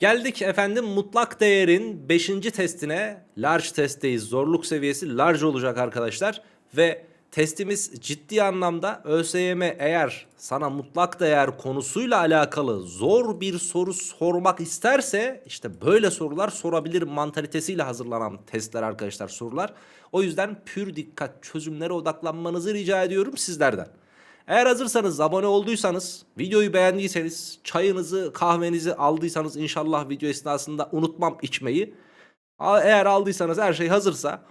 Geldik efendim mutlak değerin 5. testine. Large testteyiz. Zorluk seviyesi large olacak arkadaşlar. Ve testimiz ciddi anlamda ÖSYM eğer sana mutlak değer konusuyla alakalı zor bir soru sormak isterse işte böyle sorular sorabilir mantalitesiyle hazırlanan testler arkadaşlar sorular. O yüzden pür dikkat çözümlere odaklanmanızı rica ediyorum sizlerden. Eğer hazırsanız, abone olduysanız, videoyu beğendiyseniz, çayınızı, kahvenizi aldıysanız inşallah video esnasında unutmam içmeyi. Eğer aldıysanız her şey hazırsa,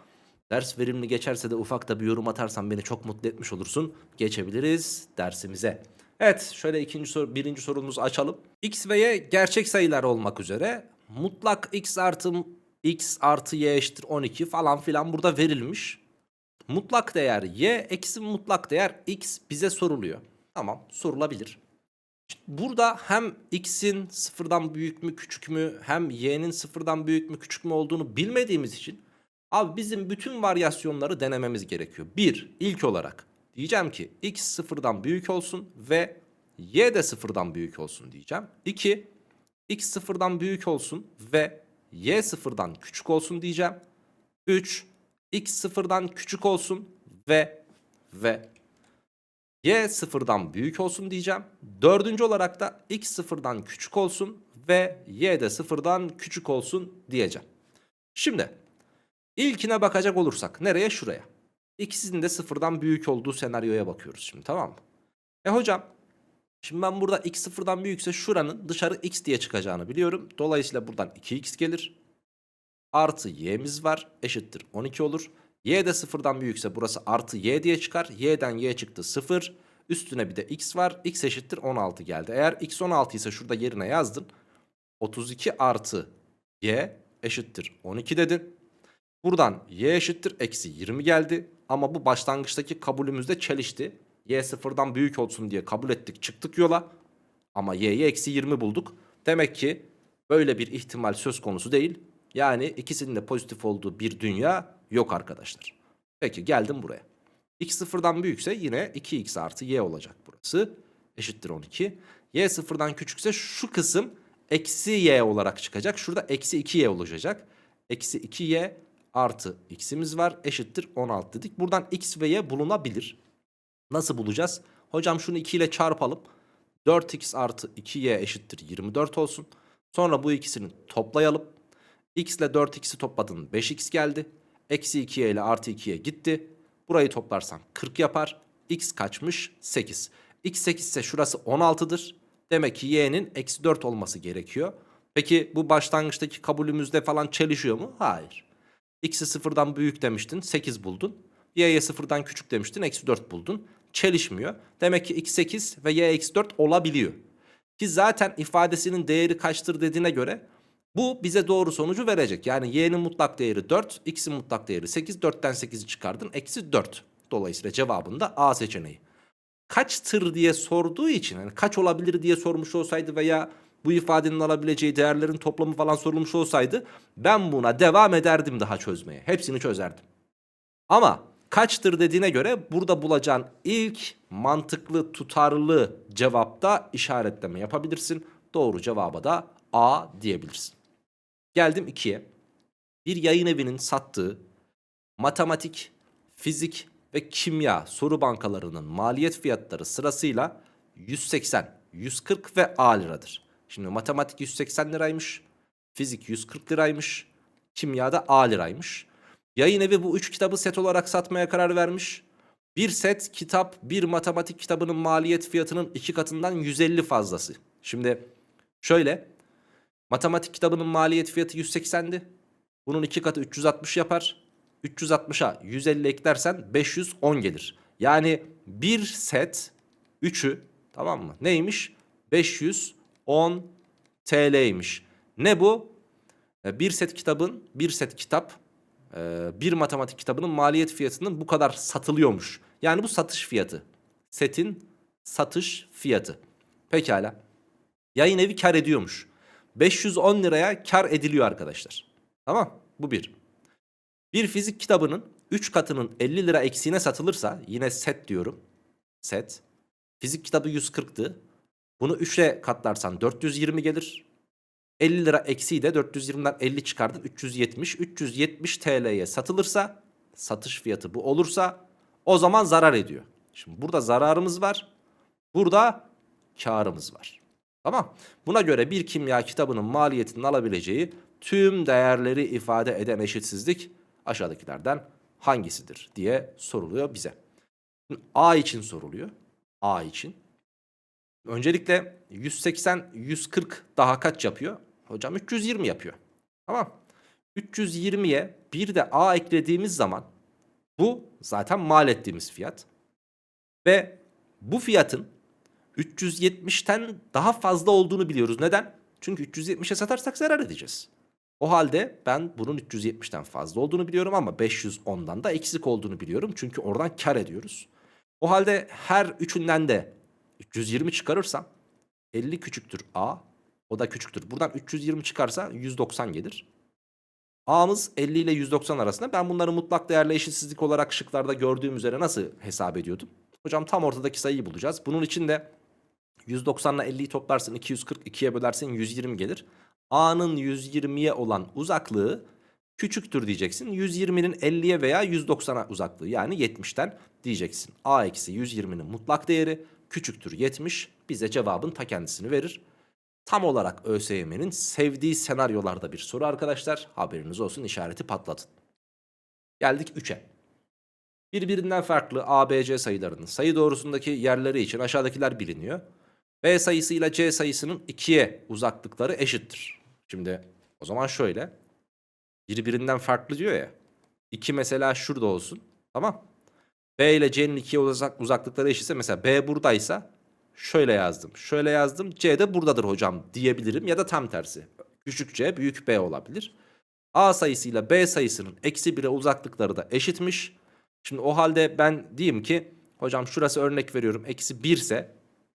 ders verimli geçerse de ufak da bir yorum atarsan beni çok mutlu etmiş olursun. Geçebiliriz dersimize. Evet, şöyle ikinci soru, birinci sorumuzu açalım. X ve Y gerçek sayılar olmak üzere mutlak X artı X artı Y eşittir 12 falan filan burada verilmiş. Mutlak değer y eksi mutlak değer x bize soruluyor. Tamam sorulabilir. Burada hem x'in sıfırdan büyük mü küçük mü hem y'nin sıfırdan büyük mü küçük mü olduğunu bilmediğimiz için abi bizim bütün varyasyonları denememiz gerekiyor. Bir ilk olarak diyeceğim ki x sıfırdan büyük olsun ve y de sıfırdan büyük olsun diyeceğim. İki x sıfırdan büyük olsun ve y sıfırdan küçük olsun diyeceğim. 3 x sıfırdan küçük olsun ve ve y sıfırdan büyük olsun diyeceğim. Dördüncü olarak da x sıfırdan küçük olsun ve y de sıfırdan küçük olsun diyeceğim. Şimdi ilkine bakacak olursak nereye? Şuraya. İkisinin de sıfırdan büyük olduğu senaryoya bakıyoruz şimdi tamam mı? E hocam Şimdi ben burada x sıfırdan büyükse şuranın dışarı x diye çıkacağını biliyorum. Dolayısıyla buradan 2x gelir. Artı y'miz var eşittir 12 olur. Y de sıfırdan büyükse burası artı y diye çıkar. Y'den y çıktı 0. Üstüne bir de x var. x eşittir 16 geldi. Eğer x 16 ise şurada yerine yazdın. 32 artı y eşittir 12 dedin. Buradan y eşittir eksi 20 geldi. Ama bu başlangıçtaki kabulümüzde çelişti. Y sıfırdan büyük olsun diye kabul ettik çıktık yola. Ama y'yi eksi 20 bulduk. Demek ki böyle bir ihtimal söz konusu değil. Yani ikisinin de pozitif olduğu bir dünya yok arkadaşlar. Peki geldim buraya. x sıfırdan büyükse yine 2x artı y olacak burası. Eşittir 12. y sıfırdan küçükse şu kısım eksi y olarak çıkacak. Şurada eksi 2y olacak. Eksi 2y artı x'imiz var eşittir 16 dedik. Buradan x ve y bulunabilir. Nasıl bulacağız? Hocam şunu 2 ile çarpalım. 4x artı 2y eşittir 24 olsun. Sonra bu ikisini toplayalım. X ile 4x'i topladın 5x geldi. Eksi 2y ile artı 2y gitti. Burayı toplarsan 40 yapar. x kaçmış? 8. x 8 ise şurası 16'dır. Demek ki y'nin eksi 4 olması gerekiyor. Peki bu başlangıçtaki kabulümüzde falan çelişiyor mu? Hayır. x'i sıfırdan büyük demiştin 8 buldun. y'ye sıfırdan küçük demiştin eksi 4 buldun. Çelişmiyor. Demek ki x 8 ve y eksi 4 olabiliyor. Ki zaten ifadesinin değeri kaçtır dediğine göre bu bize doğru sonucu verecek. Yani y'nin mutlak değeri 4, x'in mutlak değeri 8. 4'ten 8'i çıkardın. Eksi 4. Dolayısıyla cevabında A seçeneği. Kaçtır diye sorduğu için yani kaç olabilir diye sormuş olsaydı veya bu ifadenin alabileceği değerlerin toplamı falan sorulmuş olsaydı ben buna devam ederdim daha çözmeye. Hepsini çözerdim. Ama kaçtır dediğine göre burada bulacağın ilk mantıklı tutarlı cevapta işaretleme yapabilirsin. Doğru cevaba da A diyebilirsin. Geldim 2'ye. Bir yayın evinin sattığı matematik, fizik ve kimya soru bankalarının maliyet fiyatları sırasıyla 180, 140 ve A liradır. Şimdi matematik 180 liraymış, fizik 140 liraymış, kimya da A liraymış. Yayın evi bu üç kitabı set olarak satmaya karar vermiş. Bir set kitap bir matematik kitabının maliyet fiyatının iki katından 150 fazlası. Şimdi şöyle matematik kitabının maliyet fiyatı 180'di. Bunun iki katı 360 yapar. 360'a 150 eklersen 510 gelir. Yani bir set 3'ü tamam mı? Neymiş? 510 TL'ymiş. Ne bu? E, Bir set kitabın, bir set kitap, e, bir matematik kitabının maliyet fiyatının bu kadar satılıyormuş. Yani bu satış fiyatı. Setin satış fiyatı. Pekala. Yayın evi kar ediyormuş. 510 liraya kar ediliyor arkadaşlar. Tamam bu bir. Bir fizik kitabının 3 katının 50 lira eksiğine satılırsa yine set diyorum. Set. Fizik kitabı 140'tı. Bunu 3'e katlarsan 420 gelir. 50 lira eksiği de 420'den 50 çıkardın 370. 370 TL'ye satılırsa satış fiyatı bu olursa o zaman zarar ediyor. Şimdi burada zararımız var. Burada karımız var. Tamam. Buna göre bir kimya kitabının maliyetinin alabileceği tüm değerleri ifade eden eşitsizlik aşağıdakilerden hangisidir diye soruluyor bize. A için soruluyor. A için. Öncelikle 180, 140 daha kaç yapıyor? Hocam 320 yapıyor. Tamam. 320'ye bir de A eklediğimiz zaman bu zaten mal ettiğimiz fiyat. Ve bu fiyatın 370'ten daha fazla olduğunu biliyoruz. Neden? Çünkü 370'e satarsak zarar edeceğiz. O halde ben bunun 370'ten fazla olduğunu biliyorum ama 510'dan da eksik olduğunu biliyorum. Çünkü oradan kar ediyoruz. O halde her üçünden de 320 çıkarırsam 50 küçüktür A. O da küçüktür. Buradan 320 çıkarsa 190 gelir. A'mız 50 ile 190 arasında. Ben bunları mutlak değerli eşitsizlik olarak şıklarda gördüğüm üzere nasıl hesap ediyordum? Hocam tam ortadaki sayıyı bulacağız. Bunun için de 190 ile 50'yi toplarsın 240 2'ye bölersin 120 gelir. A'nın 120'ye olan uzaklığı küçüktür diyeceksin. 120'nin 50'ye veya 190'a uzaklığı yani 70'ten diyeceksin. A eksi 120'nin mutlak değeri küçüktür 70 bize cevabın ta kendisini verir. Tam olarak ÖSYM'nin sevdiği senaryolarda bir soru arkadaşlar. Haberiniz olsun işareti patlatın. Geldik 3'e. Birbirinden farklı A, B, C sayılarının sayı doğrusundaki yerleri için aşağıdakiler biliniyor. B sayısıyla C sayısının 2'ye uzaklıkları eşittir. Şimdi o zaman şöyle. Birbirinden farklı diyor ya. 2 mesela şurada olsun. Tamam. B ile C'nin 2'ye uzak, uzaklıkları eşitse mesela B buradaysa şöyle yazdım. Şöyle yazdım. C de buradadır hocam diyebilirim ya da tam tersi. Küçük C büyük B olabilir. A sayısıyla B sayısının eksi 1'e uzaklıkları da eşitmiş. Şimdi o halde ben diyeyim ki hocam şurası örnek veriyorum eksi 1 ise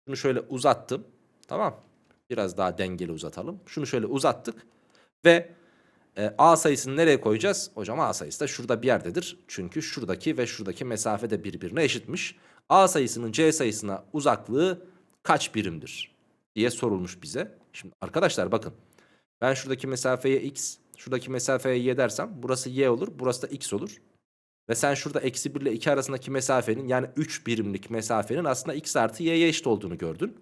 şunu şöyle uzattım. Tamam. Biraz daha dengeli uzatalım. Şunu şöyle uzattık. Ve e, A sayısını nereye koyacağız? Hocam A sayısı da şurada bir yerdedir. Çünkü şuradaki ve şuradaki mesafe de birbirine eşitmiş. A sayısının C sayısına uzaklığı kaç birimdir? diye sorulmuş bize. Şimdi arkadaşlar bakın. Ben şuradaki mesafeye x, şuradaki mesafeye y dersem burası y olur, burası da x olur. Ve sen şurada eksi 1 ile 2 arasındaki mesafenin yani 3 birimlik mesafenin aslında x artı y'ye eşit olduğunu gördün.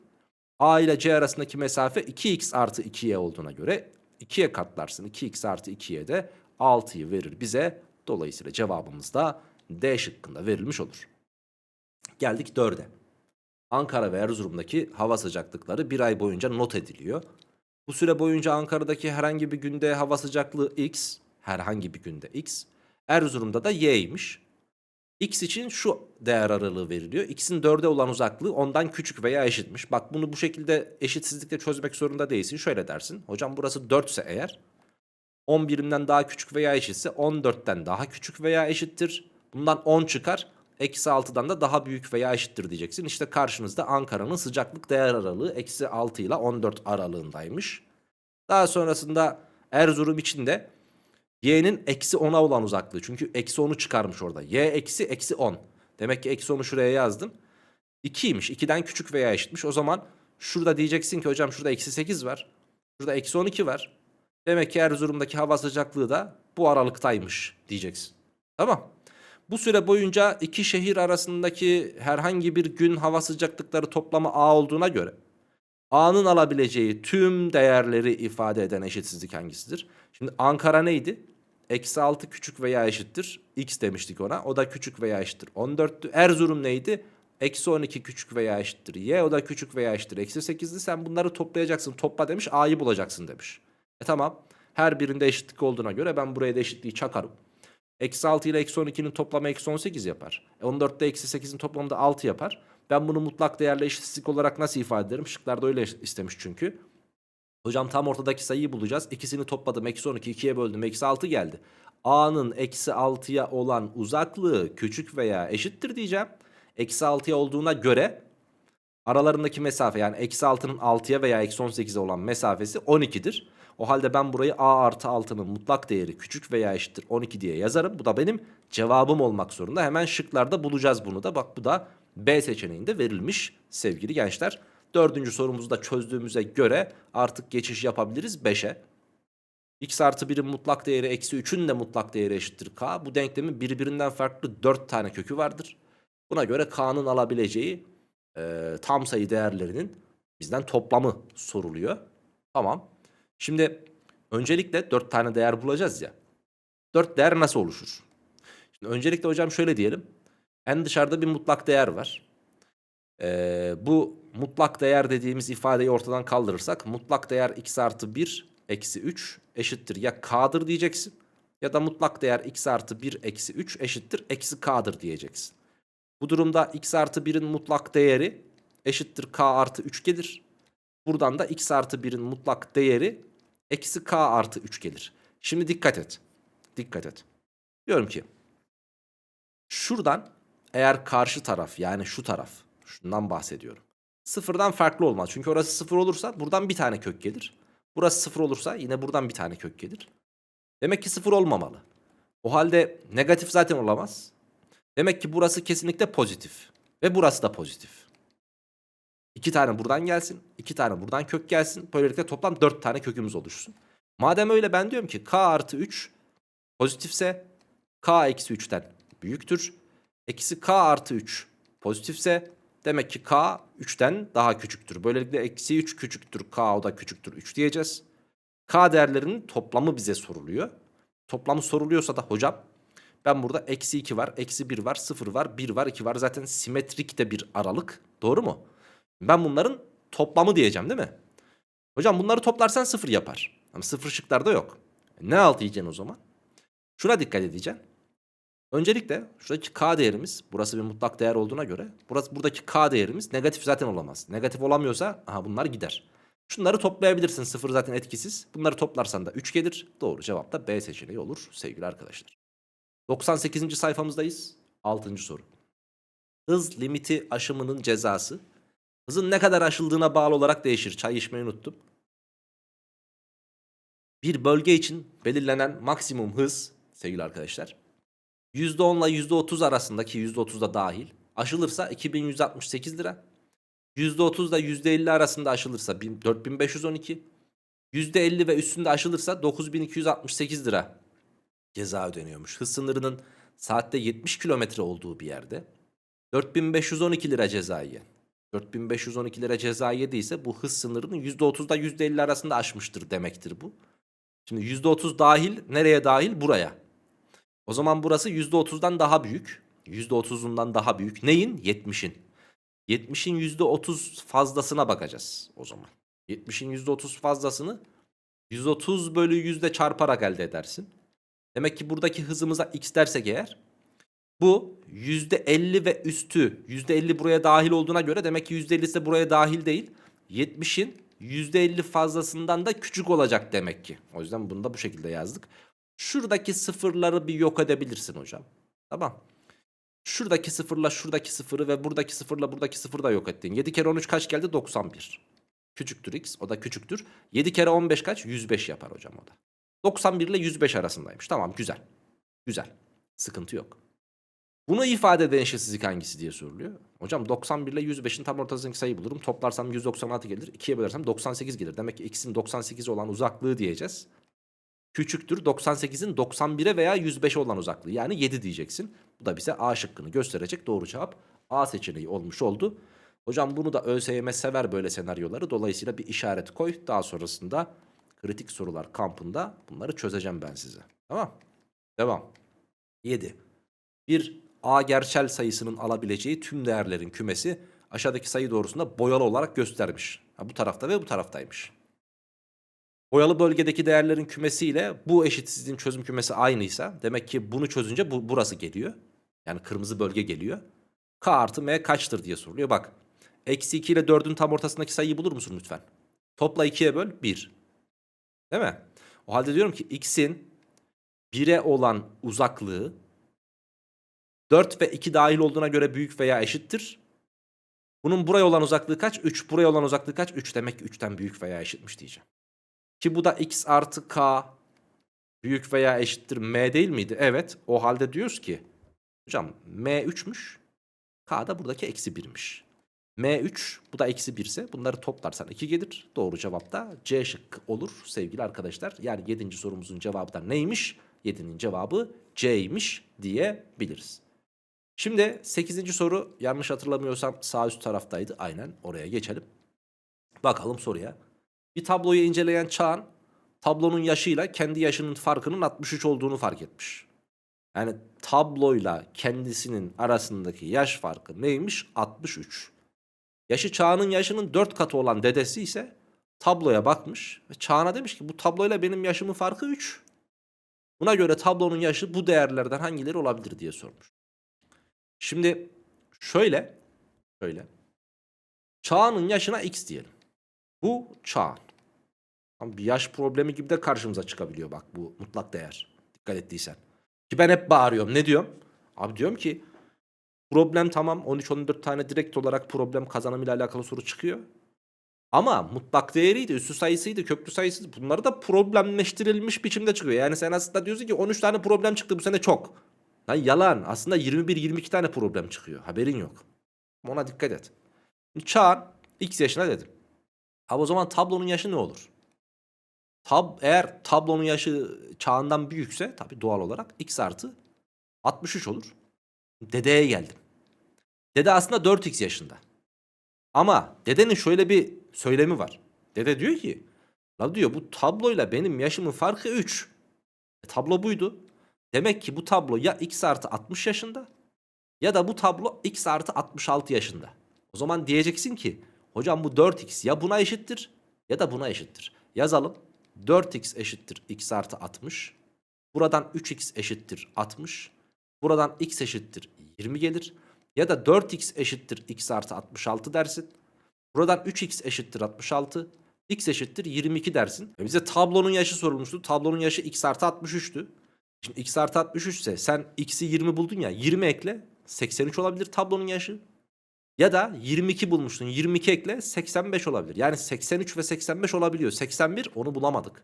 A ile C arasındaki mesafe 2x artı 2y olduğuna göre 2'ye katlarsın. 2x artı 2y de 6'yı verir bize. Dolayısıyla cevabımız da D şıkkında verilmiş olur. Geldik 4'e. Ankara ve Erzurum'daki hava sıcaklıkları bir ay boyunca not ediliyor. Bu süre boyunca Ankara'daki herhangi bir günde hava sıcaklığı x, herhangi bir günde x, Erzurum'da da y'ymiş. X için şu değer aralığı veriliyor. X'in 4'e olan uzaklığı ondan küçük veya eşitmiş. Bak bunu bu şekilde eşitsizlikle çözmek zorunda değilsin. Şöyle dersin. Hocam burası 4 ise eğer 10 birimden daha küçük veya eşitse 14'ten daha küçük veya eşittir. Bundan 10 çıkar. Eksi 6'dan da daha büyük veya eşittir diyeceksin. İşte karşınızda Ankara'nın sıcaklık değer aralığı eksi 6 ile 14 aralığındaymış. Daha sonrasında Erzurum için de y'nin eksi 10'a olan uzaklığı. Çünkü eksi 10'u çıkarmış orada. y eksi eksi 10. Demek ki eksi 10'u şuraya yazdım. 2'ymiş. 2'den küçük veya eşitmiş. O zaman şurada diyeceksin ki hocam şurada eksi 8 var. Şurada eksi 12 var. Demek ki Erzurum'daki hava sıcaklığı da bu aralıktaymış diyeceksin. Tamam. Bu süre boyunca iki şehir arasındaki herhangi bir gün hava sıcaklıkları toplamı A olduğuna göre A'nın alabileceği tüm değerleri ifade eden eşitsizlik hangisidir? Şimdi Ankara neydi? Eksi 6 küçük veya eşittir. X demiştik ona. O da küçük veya eşittir. 14'tü. Erzurum neydi? Eksi 12 küçük veya eşittir. Y o da küçük veya eşittir. Eksi 8'di. Sen bunları toplayacaksın. Topla demiş. A'yı bulacaksın demiş. E tamam. Her birinde eşitlik olduğuna göre ben buraya da eşitliği çakarım. Eksi 6 ile eksi 12'nin toplamı eksi 18 yapar. E 14 ile eksi 8'in toplamı da 6 yapar. Ben bunu mutlak değerli eşitsizlik olarak nasıl ifade ederim? Şıklarda öyle istemiş çünkü. Hocam tam ortadaki sayıyı bulacağız. İkisini topladım. Eksi 12 ikiye böldüm. Eksi 6 geldi. A'nın eksi 6'ya olan uzaklığı küçük veya eşittir diyeceğim. Eksi 6'ya olduğuna göre aralarındaki mesafe yani eksi 6'nın 6'ya veya eksi 18'e olan mesafesi 12'dir. O halde ben burayı A artı 6'nın mutlak değeri küçük veya eşittir 12 diye yazarım. Bu da benim cevabım olmak zorunda. Hemen şıklarda bulacağız bunu da. Bak bu da B seçeneğinde verilmiş sevgili gençler. Dördüncü sorumuzu da çözdüğümüze göre artık geçiş yapabiliriz 5'e. x artı 1'in mutlak değeri eksi 3'ün de mutlak değeri eşittir k. Bu denklemin birbirinden farklı 4 tane kökü vardır. Buna göre k'nın alabileceği e, tam sayı değerlerinin bizden toplamı soruluyor. Tamam. Şimdi öncelikle 4 tane değer bulacağız ya. 4 değer nasıl oluşur? Şimdi öncelikle hocam şöyle diyelim. En dışarıda bir mutlak değer var. Ee, bu mutlak değer dediğimiz ifadeyi ortadan kaldırırsak mutlak değer x artı 1 eksi 3 eşittir ya k'dır diyeceksin. Ya da mutlak değer x artı 1 eksi 3 eşittir eksi k'dır diyeceksin. Bu durumda x artı 1'in mutlak değeri eşittir k artı 3 gelir. Buradan da x artı 1'in mutlak değeri eksi k artı 3 gelir. Şimdi dikkat et. Dikkat et. Diyorum ki şuradan eğer karşı taraf yani şu taraf şundan bahsediyorum. Sıfırdan farklı olmaz. Çünkü orası sıfır olursa buradan bir tane kök gelir. Burası sıfır olursa yine buradan bir tane kök gelir. Demek ki sıfır olmamalı. O halde negatif zaten olamaz. Demek ki burası kesinlikle pozitif. Ve burası da pozitif. İki tane buradan gelsin. iki tane buradan kök gelsin. Böylelikle toplam dört tane kökümüz oluşsun. Madem öyle ben diyorum ki k artı 3 pozitifse k eksi 3'ten büyüktür. Eksi k artı 3 pozitifse demek ki k 3'ten daha küçüktür. Böylelikle eksi 3 küçüktür k o da küçüktür 3 diyeceğiz. K değerlerinin toplamı bize soruluyor. Toplamı soruluyorsa da hocam ben burada eksi 2 var, eksi 1 var, 0 var, 1 var, 2 var. Zaten simetrik de bir aralık. Doğru mu? Ben bunların toplamı diyeceğim değil mi? Hocam bunları toplarsan 0 yapar. Ama 0 şıklarda yok. Ne altı yiyeceksin o zaman? Şuna dikkat edeceksin. Öncelikle şuradaki k değerimiz burası bir mutlak değer olduğuna göre burası buradaki k değerimiz negatif zaten olamaz. Negatif olamıyorsa aha bunlar gider. Şunları toplayabilirsin. Sıfır zaten etkisiz. Bunları toplarsan da 3 gelir. Doğru cevap da B seçeneği olur sevgili arkadaşlar. 98. sayfamızdayız. 6. soru. Hız limiti aşımının cezası. Hızın ne kadar aşıldığına bağlı olarak değişir. Çay içmeyi unuttum. Bir bölge için belirlenen maksimum hız sevgili arkadaşlar %10 ile %30 arasındaki %30 da dahil aşılırsa 2168 lira. %30 ile %50 arasında aşılırsa 4512. %50 ve üstünde aşılırsa 9268 lira ceza ödeniyormuş. Hız sınırının saatte 70 kilometre olduğu bir yerde 4512 lira ceza yiyen. 4512 lira ceza yediyse bu hız sınırının %30'da %50 arasında aşmıştır demektir bu. Şimdi %30 dahil nereye dahil? Buraya. O zaman burası %30'dan daha büyük. %30'undan daha büyük. Neyin? 70'in. 70'in %30 fazlasına bakacağız o zaman. 70'in %30 fazlasını 130 bölü 100'de çarparak elde edersin. Demek ki buradaki hızımıza x dersek eğer bu %50 ve üstü %50 buraya dahil olduğuna göre demek ki %50'si de buraya dahil değil. 70'in %50 fazlasından da küçük olacak demek ki. O yüzden bunu da bu şekilde yazdık. Şuradaki sıfırları bir yok edebilirsin hocam. Tamam. Şuradaki sıfırla şuradaki sıfırı ve buradaki sıfırla buradaki sıfırı da yok ettin. 7 kere 13 kaç geldi? 91. Küçüktür x. O da küçüktür. 7 kere 15 kaç? 105 yapar hocam o da. 91 ile 105 arasındaymış. Tamam güzel. Güzel. Sıkıntı yok. Bunu ifade eden eşitsizlik hangisi diye soruluyor. Hocam 91 ile 105'in tam ortasındaki sayı bulurum. Toplarsam 196 gelir. 2'ye bölersem 98 gelir. Demek ki x'in 98 olan uzaklığı diyeceğiz küçüktür 98'in 91'e veya 105'e olan uzaklığı. Yani 7 diyeceksin. Bu da bize A şıkkını gösterecek. Doğru cevap A seçeneği olmuş oldu. Hocam bunu da ÖSYM sever böyle senaryoları. Dolayısıyla bir işaret koy. Daha sonrasında kritik sorular kampında bunları çözeceğim ben size. Tamam. Devam. 7. Bir A gerçel sayısının alabileceği tüm değerlerin kümesi aşağıdaki sayı doğrusunda boyalı olarak göstermiş. Ha, bu tarafta ve bu taraftaymış. Boyalı bölgedeki değerlerin kümesiyle bu eşitsizliğin çözüm kümesi aynıysa demek ki bunu çözünce bu, burası geliyor. Yani kırmızı bölge geliyor. K artı M kaçtır diye soruluyor. Bak eksi 2 ile 4'ün tam ortasındaki sayıyı bulur musun lütfen? Topla 2'ye böl 1. Değil mi? O halde diyorum ki x'in 1'e olan uzaklığı 4 ve 2 dahil olduğuna göre büyük veya eşittir. Bunun buraya olan uzaklığı kaç? 3. Buraya olan uzaklığı kaç? 3 demek ki 3'ten büyük veya eşitmiş diyeceğim. Ki bu da x artı k büyük veya eşittir m değil miydi? Evet. O halde diyoruz ki hocam m 3'müş. K da buradaki eksi 1'miş. M3 bu da eksi 1 ise bunları toplarsan 2 gelir. Doğru cevap da C şıkkı olur sevgili arkadaşlar. Yani 7. sorumuzun cevabı da neymiş? 7'nin cevabı C'ymiş diyebiliriz. Şimdi 8. soru yanlış hatırlamıyorsam sağ üst taraftaydı. Aynen oraya geçelim. Bakalım soruya. Bir tabloyu inceleyen Çağan tablonun yaşıyla kendi yaşının farkının 63 olduğunu fark etmiş. Yani tabloyla kendisinin arasındaki yaş farkı neymiş? 63. Yaşı Çağan'ın yaşının 4 katı olan dedesi ise tabloya bakmış ve Çağan'a demiş ki bu tabloyla benim yaşımın farkı 3. Buna göre tablonun yaşı bu değerlerden hangileri olabilir diye sormuş. Şimdi şöyle, şöyle. Çağan'ın yaşına x diyelim. Bu Çağan. Ama bir yaş problemi gibi de karşımıza çıkabiliyor bak bu mutlak değer. Dikkat ettiysen. Ki ben hep bağırıyorum. Ne diyorum? Abi diyorum ki problem tamam 13-14 tane direkt olarak problem kazanımıyla alakalı soru çıkıyor. Ama mutlak değeriydi, üstü sayısıydı, köklü sayısıydı. Bunları da problemleştirilmiş biçimde çıkıyor. Yani sen aslında diyorsun ki 13 tane problem çıktı bu sene çok. Lan yalan. Aslında 21-22 tane problem çıkıyor. Haberin yok. Ona dikkat et. Çağan x yaşına dedim. Abi o zaman tablonun yaşı ne olur? Tab eğer tablonun yaşı çağından büyükse tabii doğal olarak x artı 63 olur. Dedeye geldim. Dede aslında 4x yaşında. Ama dedenin şöyle bir söylemi var. Dede diyor ki la diyor bu tabloyla benim yaşımın farkı 3. E, tablo buydu. Demek ki bu tablo ya x artı 60 yaşında ya da bu tablo x artı 66 yaşında. O zaman diyeceksin ki hocam bu 4x ya buna eşittir ya da buna eşittir. Yazalım. 4x eşittir x artı 60. Buradan 3x eşittir 60. Buradan x eşittir 20 gelir. Ya da 4x eşittir x artı 66 dersin. Buradan 3x eşittir 66. x eşittir 22 dersin. E bize tablonun yaşı sorulmuştu. Tablonun yaşı x artı 63'tü. Şimdi x artı 63 ise sen x'i 20 buldun ya 20 ekle 83 olabilir tablonun yaşı. Ya da 22 bulmuştun 22 ekle 85 olabilir. Yani 83 ve 85 olabiliyor. 81 onu bulamadık.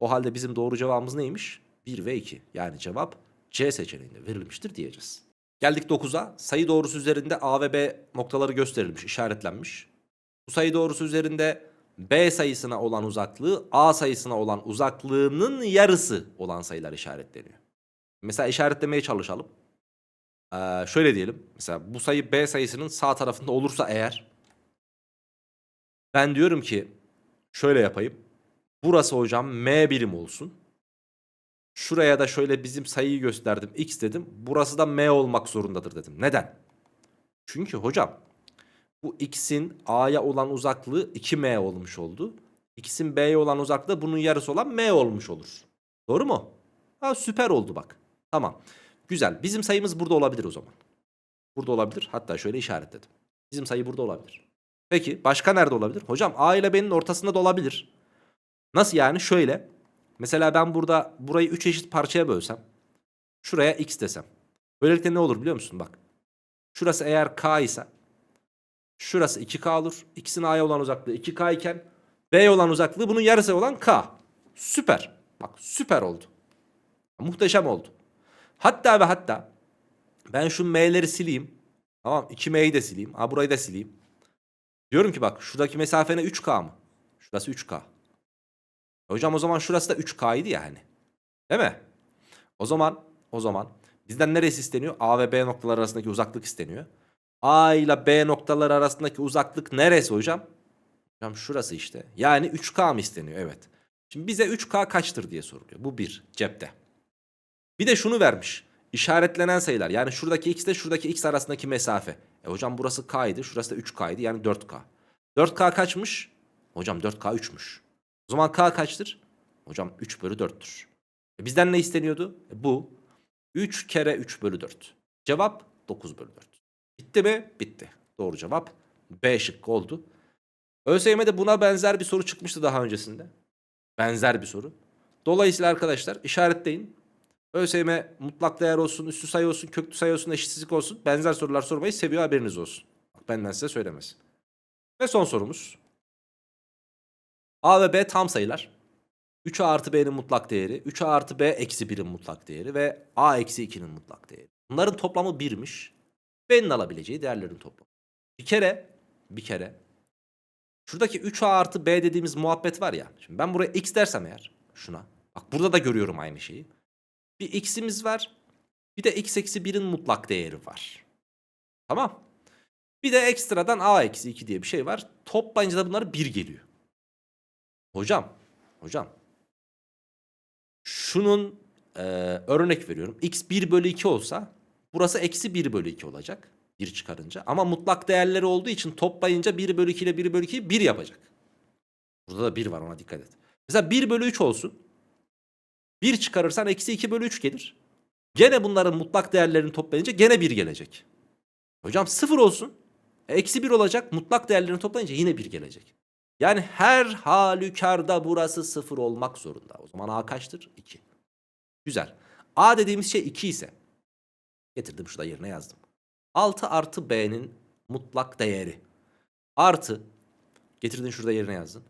O halde bizim doğru cevabımız neymiş? 1 ve 2. Yani cevap C seçeneğinde verilmiştir diyeceğiz. Geldik 9'a. Sayı doğrusu üzerinde A ve B noktaları gösterilmiş, işaretlenmiş. Bu sayı doğrusu üzerinde B sayısına olan uzaklığı A sayısına olan uzaklığının yarısı olan sayılar işaretleniyor. Mesela işaretlemeye çalışalım. Ee, şöyle diyelim. Mesela bu sayı B sayısının sağ tarafında olursa eğer ben diyorum ki şöyle yapayım. Burası hocam M birim olsun. Şuraya da şöyle bizim sayıyı gösterdim. X dedim. Burası da M olmak zorundadır dedim. Neden? Çünkü hocam bu X'in A'ya olan uzaklığı 2M olmuş oldu. X'in B'ye olan uzaklığı bunun yarısı olan M olmuş olur. Doğru mu? Ha süper oldu bak. Tamam. Güzel. Bizim sayımız burada olabilir o zaman. Burada olabilir. Hatta şöyle işaretledim. Bizim sayı burada olabilir. Peki başka nerede olabilir? Hocam A ile B'nin ortasında da olabilir. Nasıl yani? Şöyle. Mesela ben burada burayı 3 eşit parçaya bölsem. Şuraya X desem. Böylelikle ne olur biliyor musun? Bak. Şurası eğer K ise şurası 2K olur. X'in A'ya olan uzaklığı 2K iken B'ye olan uzaklığı bunun yarısı olan K. Süper. Bak süper oldu. Muhteşem oldu. Hatta ve hatta ben şu M'leri sileyim. Tamam 2M'yi de sileyim. Ha burayı da sileyim. Diyorum ki bak şuradaki mesafe ne 3K mı? Şurası 3K. Hocam o zaman şurası da 3K idi yani. Değil mi? O zaman o zaman bizden neresi isteniyor? A ve B noktaları arasındaki uzaklık isteniyor. A ile B noktaları arasındaki uzaklık neresi hocam? Hocam şurası işte. Yani 3K mı isteniyor? Evet. Şimdi bize 3K kaçtır diye soruluyor. Bu bir cepte. Bir de şunu vermiş. İşaretlenen sayılar. Yani şuradaki x ile şuradaki x arasındaki mesafe. E hocam burası k idi. Şurası da 3k idi. Yani 4k. 4k kaçmış? Hocam 4k 3'müş. O zaman k kaçtır? Hocam 3 bölü 4'tür. E bizden ne isteniyordu? E bu. 3 kere 3 bölü 4. Cevap 9 bölü 4. Bitti mi? Bitti. Doğru cevap B şıkkı oldu. ÖSYM'de buna benzer bir soru çıkmıştı daha öncesinde. Benzer bir soru. Dolayısıyla arkadaşlar işaretleyin. ÖSYM mutlak değer olsun, üstü sayı olsun, köklü sayı olsun, eşitsizlik olsun. Benzer sorular sormayı seviyor haberiniz olsun. Bak benden size söylemez. Ve son sorumuz. A ve B tam sayılar. 3A artı B'nin mutlak değeri, 3A artı B eksi 1'in mutlak değeri ve A eksi 2'nin mutlak değeri. Bunların toplamı 1'miş. B'nin alabileceği değerlerin toplamı. Bir kere bir kere. Şuradaki 3A artı B dediğimiz muhabbet var ya. Şimdi ben buraya X dersem eğer şuna. Bak burada da görüyorum aynı şeyi. Bir X'imiz var. Bir de X eksi 1'in mutlak değeri var. Tamam. Bir de ekstradan A eksi 2 diye bir şey var. Toplayınca da bunlar 1 geliyor. Hocam. Hocam. Şunun e, örnek veriyorum. X 1 bölü 2 olsa burası eksi 1 bölü 2 olacak. 1 çıkarınca. Ama mutlak değerleri olduğu için toplayınca 1 bölü 2 ile 1 bölü 2'yi 1 yapacak. Burada da 1 var ona dikkat et. Mesela 1 bölü 3 olsun. 1 çıkarırsan eksi 2 bölü 3 gelir. Gene bunların mutlak değerlerini toplayınca gene 1 gelecek. Hocam 0 olsun. Eksi 1 olacak. Mutlak değerlerini toplayınca yine 1 gelecek. Yani her halükarda burası 0 olmak zorunda. O zaman A kaçtır? 2. Güzel. A dediğimiz şey 2 ise. Getirdim şurada yerine yazdım. 6 artı B'nin mutlak değeri. Artı. Getirdin şurada yerine yazdın.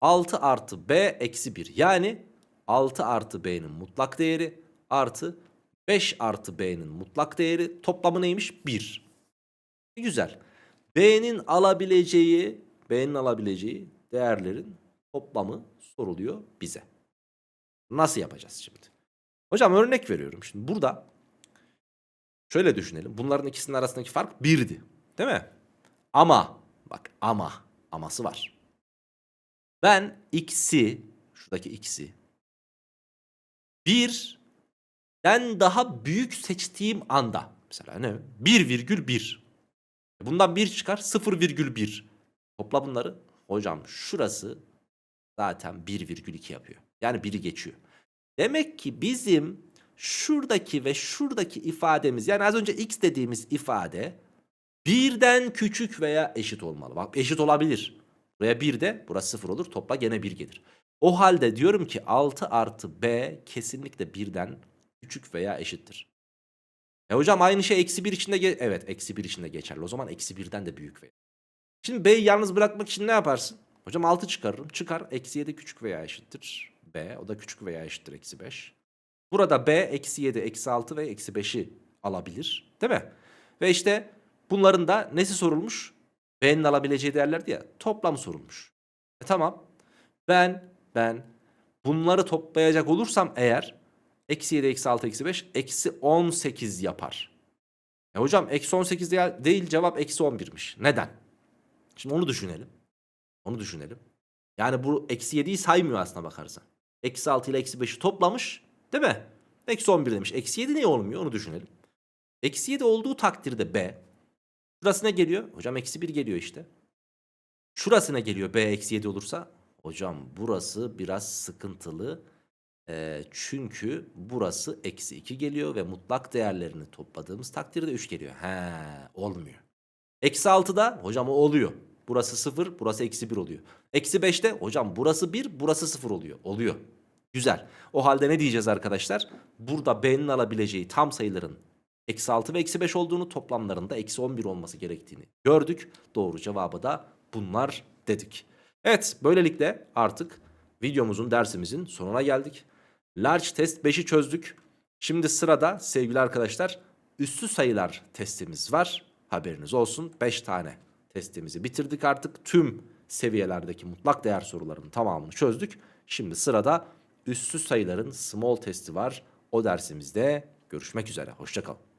6 artı B eksi 1. Yani 6 artı B'nin mutlak değeri artı 5 artı B'nin mutlak değeri toplamı neymiş? 1. Güzel. B'nin alabileceği B'nin alabileceği değerlerin toplamı soruluyor bize. Nasıl yapacağız şimdi? Hocam örnek veriyorum. Şimdi burada şöyle düşünelim. Bunların ikisinin arasındaki fark 1'di. Değil mi? Ama bak ama aması var. Ben x'i şuradaki x'i 1'den daha büyük seçtiğim anda mesela ne? 1,1 Bundan 1 çıkar 0,1. Topla bunları. Hocam şurası zaten 1,2 yapıyor. Yani 1'i geçiyor. Demek ki bizim şuradaki ve şuradaki ifademiz yani az önce x dediğimiz ifade birden küçük veya eşit olmalı. Bak eşit olabilir. Buraya 1 de burası 0 olur. Topla gene 1 gelir. O halde diyorum ki 6 artı b kesinlikle birden küçük veya eşittir. E hocam aynı şey eksi 1 içinde evet eksi 1 içinde geçerli. O zaman eksi 1'den de büyük veya. Şimdi b'yi yalnız bırakmak için ne yaparsın? Hocam 6 çıkarırım. Çıkar eksi 7 küçük veya eşittir. b o da küçük veya eşittir eksi 5. Burada b eksi 7 eksi 6 ve eksi 5'i alabilir. Değil mi? Ve işte bunların da nesi sorulmuş? B'nin alabileceği değerlerdi ya. Toplamı sorulmuş. E tamam. Ben ben bunları toplayacak olursam eğer eksi 7 eksi 6 eksi 5 eksi 18 yapar. E hocam eksi 18 değil, cevap eksi 11'miş. Neden? Şimdi onu düşünelim. Onu düşünelim. Yani bu eksi 7'yi saymıyor aslına bakarsan. Eksi 6 ile eksi 5'i toplamış. Değil mi? Eksi 11 demiş. Eksi 7 niye olmuyor onu düşünelim. Eksi 7 olduğu takdirde B. Şurası ne geliyor? Hocam eksi 1 geliyor işte. Şurası ne geliyor B eksi 7 olursa? Hocam burası biraz sıkıntılı. Ee, çünkü burası eksi 2 geliyor ve mutlak değerlerini topladığımız takdirde 3 geliyor. He olmuyor. Eksi 6'da hocam o oluyor. Burası 0 burası eksi 1 oluyor. Eksi 5'te hocam burası 1 burası 0 oluyor. Oluyor. Güzel. O halde ne diyeceğiz arkadaşlar? Burada B'nin alabileceği tam sayıların eksi 6 ve eksi 5 olduğunu toplamlarında eksi 11 olması gerektiğini gördük. Doğru cevabı da bunlar dedik. Evet böylelikle artık videomuzun dersimizin sonuna geldik. Large test 5'i çözdük. Şimdi sırada sevgili arkadaşlar üssü sayılar testimiz var. Haberiniz olsun 5 tane testimizi bitirdik artık. Tüm seviyelerdeki mutlak değer sorularının tamamını çözdük. Şimdi sırada üssü sayıların small testi var. O dersimizde görüşmek üzere. Hoşçakalın.